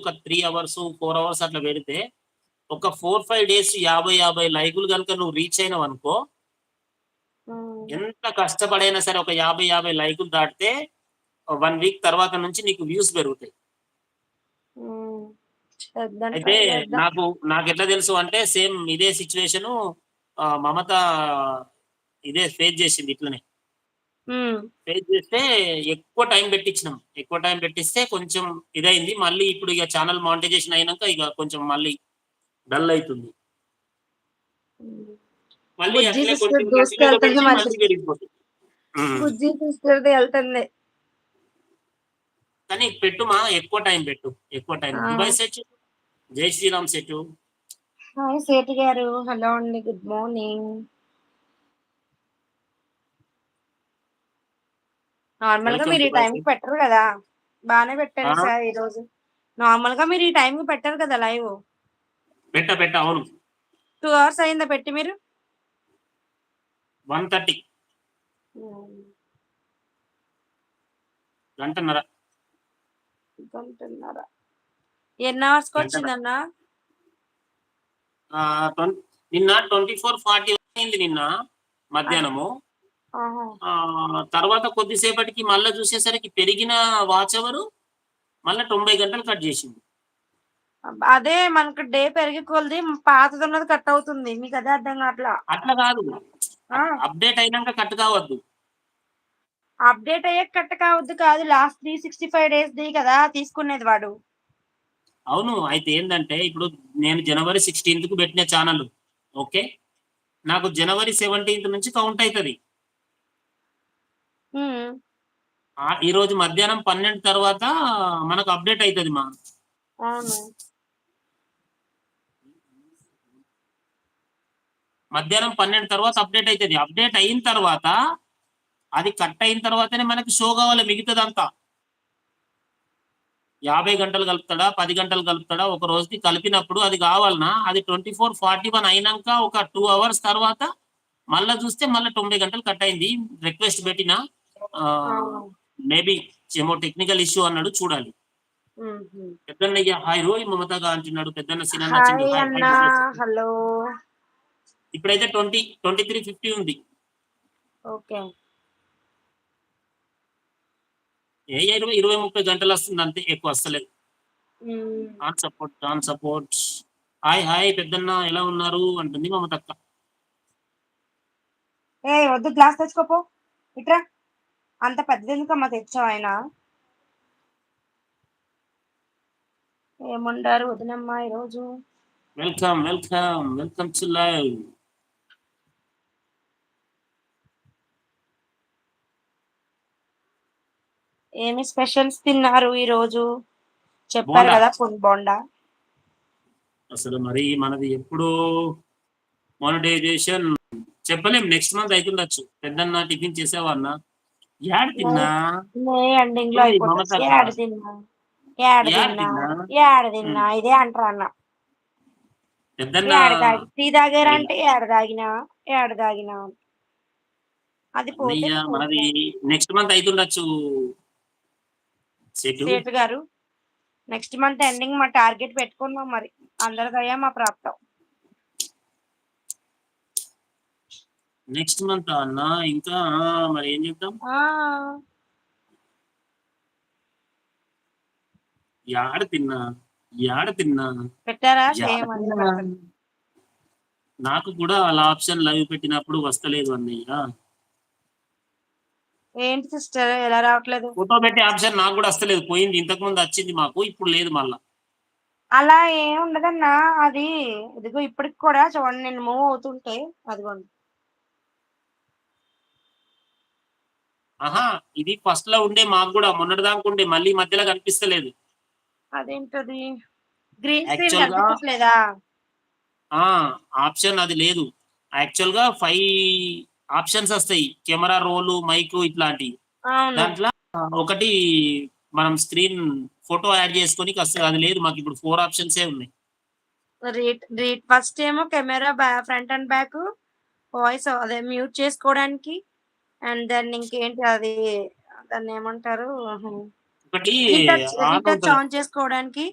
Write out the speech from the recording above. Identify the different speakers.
Speaker 1: ఒక three hours four hours అట్లా పెడితే ఒక ఫోర్ ఫైవ్ డేస్ యాభై యాభై లైకులు కనుక నువ్వు రీచ్ అయినావు అనుకో. ఎంత కష్టపడైనా సరే ఒక యాభై యాభై లైకులు దాటితే వన్ వీక్ తర్వాత నుంచి నీకు వ్యూస్ పెరుగుతాయి అయితే. నాకు నాకు ఎట్లా తెలుసు అంటే సేమ్ ఇదే సిచ్యువేషన్ మమత ఇదే ఫేస్ చేసింది ఇట్లనే. ఫేస్ చేస్తే ఎక్కువ టైం పెట్టించినాం ఎక్కువ టైం పెట్టిస్తే కొంచెం ఇదైంది. మళ్ళీ ఇప్పుడు ఇక ఛానల్ మానిటైజేషన్ అయినాక ఇక కొంచెం మళ్ళీ డల్ అవుతుంది. మళ్ళీ అట్లే కొంచెం
Speaker 2: మళ్ళీ.
Speaker 1: పెరిగిపోతుంది.
Speaker 2: బుజ్జి సిస్టర్ది వెళ్తుంది.
Speaker 1: కానీ పెట్టుమా ఎక్కువ టైం పెట్టు. ఎక్కువ టైం. Dubai set. జై శ్రీరామ్ సెట్.
Speaker 2: హాయ్ సేటి గారు. హలో అండి. Good morning.
Speaker 1: నార్మల్గా
Speaker 2: మీరు ఈ టైం కి పెట్టరు కదా? బాగానే పెట్టారు? సార్ ఈ రోజు నార్మల్గా మీరు ఈ టైం కి పెట్టారు కదా లైవ్?
Speaker 1: పెట్ట పెట్ట అవును.
Speaker 2: టూ అవర్స్ అయిందా పెట్టి మీరు?
Speaker 1: One thirty. గంటన్నర.
Speaker 2: గంటన్నర. ఎన్ని అవర్స్. వచ్చిందన్న
Speaker 1: నిన్న ట్వంటీ ఫోర్ ఫార్టీ అయింది నిన్న మధ్యాహ్నము. తర్వాత కొద్దిసేపటికి మళ్ళీ చూసేసరికి పెరిగిన వాచ్ అవర్ మళ్ళీ తొంభై గంటలు కట్ చేసింది.
Speaker 2: అదే మనకు డే పెరిగి కొలది పాతది ఉన్నది కట్ అవుతుంది. మీకు అదే అర్థం కావట్లా?
Speaker 1: అట్లా కాదు. అప్డేట్ అయినాక కట్ కావద్దు.
Speaker 2: అప్డేట్ అయ్యాక కట్ కావద్దు కాదు. Last three sixty five days the కదా తీసుకునేది వాడు.
Speaker 1: అవును. అయితే ఏంటంటే ఇప్పుడు నేను జనవరి సిక్స్టీన్త్కు పెట్టిన ఛానల్ ఓకే? నాకు జనవరి సెవెంటీన్త్ నుంచి కౌంట్ అవుతుంది. ఈ రోజు మధ్యాహ్నం పన్నెండు తర్వాత మనకు అప్డేట్ అవుతుంది మా. మధ్యాహ్నం పన్నెండు తర్వాత అప్డేట్ అవుతుంది అప్డేట్ అయిన తర్వాత అది కట్ అయిన తర్వాతనే మనకి షో కావాలి మిగతాదంతా. యాభై గంటలు కలుపుతాడా పది గంటలు కలుపుతాడా ఒక రోజుకి కలిపినప్పుడు అది కావాలనా? అది ట్వంటీ ఫోర్ ఫార్టీ వన్ అయినాక ఒక టూ అవర్స్ తర్వాత మళ్ళా చూస్తే మళ్ళీ తొంభై గంటలు కట్ అయింది. రిక్వెస్ట్ పెట్టిన. మేబీ ఏమో టెక్నికల్ ఇష్యూ అన్నాడు చూడాలి. పెద్దన్నయ్య హాయ్ రోయ్ మమతగా అంటున్నాడు పెద్దన్న సినిమా
Speaker 2: హలో.
Speaker 1: ఇప్పుడైతే ట్వంటీ ట్వంటీ త్రీ ఫిఫ్టీ ఉంది.
Speaker 2: ఓకే.
Speaker 1: ఏ ఇరవై ఇరవై ముప్పై గంటలు వస్తుంది అంతే ఎక్కువ వస్తలేదు. On support on support hi hi పెద్దన్న ఎలా ఉన్నారు? అంటుంది మమతక్క.
Speaker 2: ఏ వద్దు గ్లాస్ తెచ్చుకోపో. ఇట్రా. అంత పెద్దది ఎందుకమ్మా తెచ్చావు ఆయన? ఏముండారు వదినమ్మా ఈరోజు?
Speaker 1: Welcome welcome welcome to live
Speaker 2: ఏమి స్పెషల్స్ తిన్నారు ఈ రోజు చెప్పారు. కదా బోండా.
Speaker 1: అసలు మరి మనది ఎప్పుడు మానిటైజేషన్ చెప్పలేం నెక్స్ట్ మంత్ అవుతుండొచ్చు పెద్దన్న టిఫిన్ చేసావన్న యాడ్ తిన్నా? ఎండింగ్లో
Speaker 2: అయిపోతుంది. ఏడు తిన్నా?
Speaker 1: యాడ్
Speaker 2: తిన్నా? ఏడు తిన్నా? ఇదే అంటారు అన్న టీ తాగారంటే ఏడు తాగినా? ఏడు తాగినా? అది
Speaker 1: మనది. నెక్స్ట్ మంత్ అవుతుండొచ్చు సెటు?
Speaker 2: సేటు గారు నెక్స్ట్ మంత్ ఎండింగ్ మా టార్గెట్ పెట్టుకున్నాం మరి. అందరిదయ్యా మా ప్రాప్తం.
Speaker 1: నెక్స్ట్ మంత్ అన్న? ఇంకా మరి ఏం చెప్తాం యాడ తిన్నా? యాడ తిన్నా?
Speaker 2: పెట్టారా.
Speaker 1: నాకు కూడా అలా ఆప్షన్ లైవ్ పెట్టినప్పుడు వస్తలేదు అన్నయ్య.
Speaker 2: ఏంటి సిస్టర్? ఎలా రావట్లేదు?
Speaker 1: ఫోటో పెట్టే ఆప్షన్ నాకు కూడా వస్తలేదు. పోయింది. ఇంతకు ముందు వచ్చింది మాకు. ఇప్పుడు లేదు మళ్ళా.
Speaker 2: అలా ఏం ఉండదన్నా. అది ఇదిగో ఇప్పటికి కూడా చూడండి నేను మూవ్ అవుతుంటే అదిగోండి.
Speaker 1: ఆహా ఇది ఫస్ట్లో ఉండే మాకు కూడా మొన్నటి దాకా ఉండే మళ్ళీ మధ్యలో కనిపిస్తలేదు.
Speaker 2: అదేంటది? గ్రీన్ స్క్రీన్
Speaker 1: ఆ ఆప్షన్ అది లేదు. యాక్చువల్గా ఫైవ్ ఆప్షన్స్ వస్తాయి. కెమెరా రోలు మైక్ ఇట్లాంటివి
Speaker 2: అవును.
Speaker 1: దాంట్లో ఒకటి మనం స్క్రీన్ ఫోటో యాడ్ చేసుకొని వస్తుంది అది లేదు మాకు ఇప్పుడు ఫోర్ ఆప్షన్స్ ఏ ఉన్నాయి.
Speaker 2: రీట్ రీట్ ఫస్ట్ ఏమో camera front and back voice అదే మ్యూట్ చేసుకోవడానికి. అండ్ దెన్ ఇంకేంటి అది దాన్ని ఏమంటారు
Speaker 1: ఒకటి.
Speaker 2: ఆన్ చేసుకోవడానికి